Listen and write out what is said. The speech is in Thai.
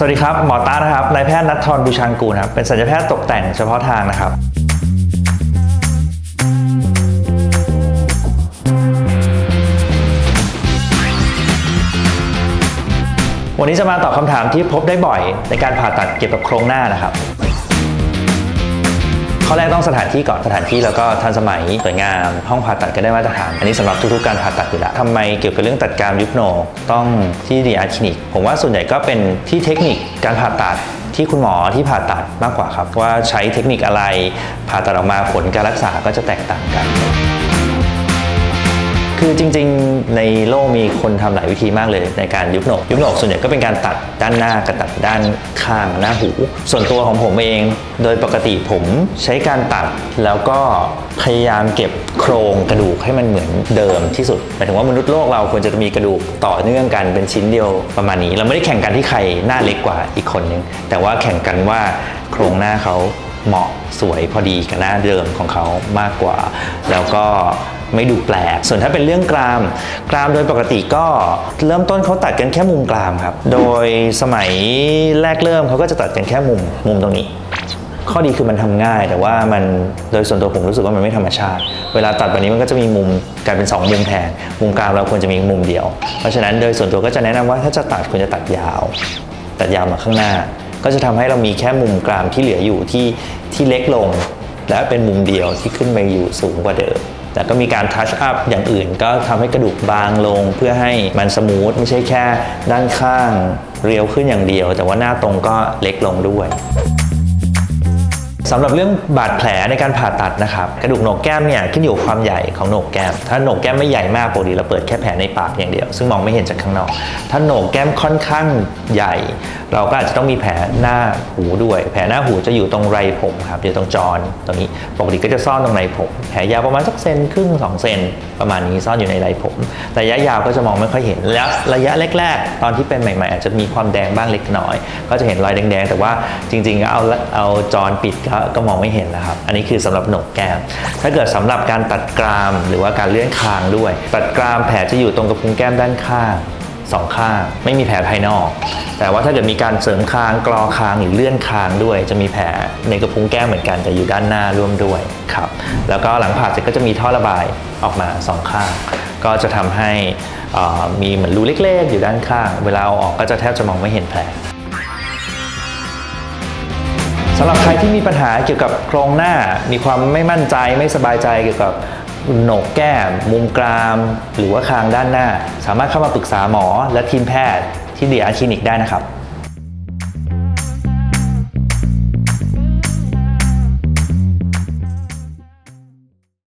สวัสดีครับ หมอต้านะครับ นายแพทย์นัททรบูชางกูลครับ เป็นศัลยแพทย์ตกแต่งเฉพาะทางนะครับ วันนี้จะมาตอบคำถามที่พบได้บ่อยในการผ่าตัดเกี่ยวกับโครงหน้านะครับ ข้อแรกต้องสถานที่ก่อนสถานที่แล้วก็ทันสมัยสวยงามห้องผ่าตัดก็ได้มาตรฐาน อันนี้สำหรับทุกๆการผ่าตัดอยู่แล้วทำไมเกี่ยวกับเรื่องตัดกรามยุบโหนกต้องที่ดีอาร์คลินิก ผมว่าส่วนใหญ่ก็เป็นที่เทคนิคการผ่าตัดที่คุณหมอที่ผ่าตัดมากกว่าครับ ว่าใช้เทคนิคอะไรผ่าตัดออกมาผลการรักษาก็จะแตกต่างกัน คือจริงๆ ในโลกมีคนทำหลายวิธีมากเลยในการยุบหนกยุบหนกส่วนใหญ่ก็เป็นการตัดด้านหน้ากับตัดด้านข้างหน้าหู ส่วนตัวของผมเอง โดยปกติผมใช้การตัดแล้วก็พยายามเก็บโครงกระดูกให้มันเหมือนเดิมที่สุดหมายถึงว่ามนุษย์โลกเราควรจะมีกระดูกต่อเนื่องกันเป็นชิ้นเดียวประมาณนี้ เราไม่ได้แข่งกันที่ใครหน้าเล็กกว่าอีกคนนึงแต่ว่าแข่งกันว่าโครงหน้าเขา เหมาะสวยพอดีกับหน้าเดิมของเขามากกว่า แล้วก็ไม่ดูแปลก ส่วนถ้าเป็นเรื่องกราม กรามโดยปกติก็เริ่มต้นเขาตัดกันแค่มุมกรามครับ โดยสมัยแรกเริ่มเขาก็จะตัดกันแค่มุมมุมตรงนี้ ข้อดีคือมันทำง่าย แต่ว่ามันโดยส่วนตัวผมรู้สึกว่ามันไม่ธรรมชาติ เวลาตัดแบบนี้มันก็จะมีมุมกลายเป็น 2 มุมแทน มุมกลางเราควรจะมีมุมเดียว เพราะฉะนั้นโดยส่วนตัวก็จะแนะนำว่าถ้าจะตัดควรจะตัดยาว ตัดยาวมาข้างหน้า ก็จะทำให้เรามีแค่มุมกรามที่เหลืออยู่ที่ที่เล็กลง และเป็นมุมเดียวที่ขึ้นไปอยู่สูงกว่าเดิมแต่ก็มีการทัชอัพอย่างอื่น ก็ทำให้กระดูกบางลงเพื่อให้มันสมูทไม่ใช่แค่ด้านข้างเรียวขึ้นอย่างเดียว แต่ว่าหน้าตรงก็เล็กลงด้วย สำหรับเรื่องบาดแผลในการผ่าตัดนะครับกระดูกโหนกแก้มเนี่ยขึ้นอยู่กับความใหญ่ของโหนกแก้ม ถ้าโหนกแก้มไม่ใหญ่มากปกติเราเปิดแค่แผลในปากอย่างเดียว ซึ่งมองไม่เห็นจากข้างนอก ถ้าโหนกแก้มค่อนข้างใหญ่ เราก็อาจจะต้องมีแผลหน้าหูด้วย แผลหน้าหูจะอยู่ตรงไรผมครับอยู่ตรงจรตรงนี้ปกติก็จะซ่อนตรงไรผมแผลยาวประมาณสักเซนครึ่งสองเซนประมาณนี้ซ่อนอยู่ในไรผมระยะยาวก็จะมองไม่ค่อยเห็นและระยะแรก ๆ ตอนที่เป็นใหม่ ๆ อาจจะมีความแดงบ้างเล็กน้อย ก็จะเห็นรอยแดงๆแต่ว่าจริงๆก็เอาเอาจรปิดก็ก็มองไม่เห็นแล้วครับ อันนี้คือสำหรับโหนกแก้ม ถ้าเกิดสำหรับการตัดกรามหรือว่าการเลื่อนคางด้วย ตัดกรามแผลจะอยู่ตรงกระพุ้งแก้มด้านข้างสองข้างไม่มีแผลภายนอก แต่ว่าถ้าเกิดมีการเสริมคางกรอคางหรือเลื่อนคางด้วย จะมีแผลในกระพุ้งแก้มเหมือนกันแต่อยู่ด้านหน้าร่วมด้วยครับแล้วก็หลังผ่าเสร็จก็จะมีท่อระบายออกมาสองข้าง ก็จะทำให้มีเหมือนรูเล็กๆ อยู่ด้านข้าง เวลาเอาออกก็จะแทบจะมองไม่เห็นแผล สำหรับใครที่มีปัญหาเกี่ยวกับโครงหน้า มีความไม่มั่นใจไม่สบายใจเกี่ยวกับโหนกแก้ม มุมกราม หรือว่าคางด้านหน้า สามารถเข้ามาปรึกษาหมอและทีมแพทย์ที่เดียร์คลินิกได้นะครับ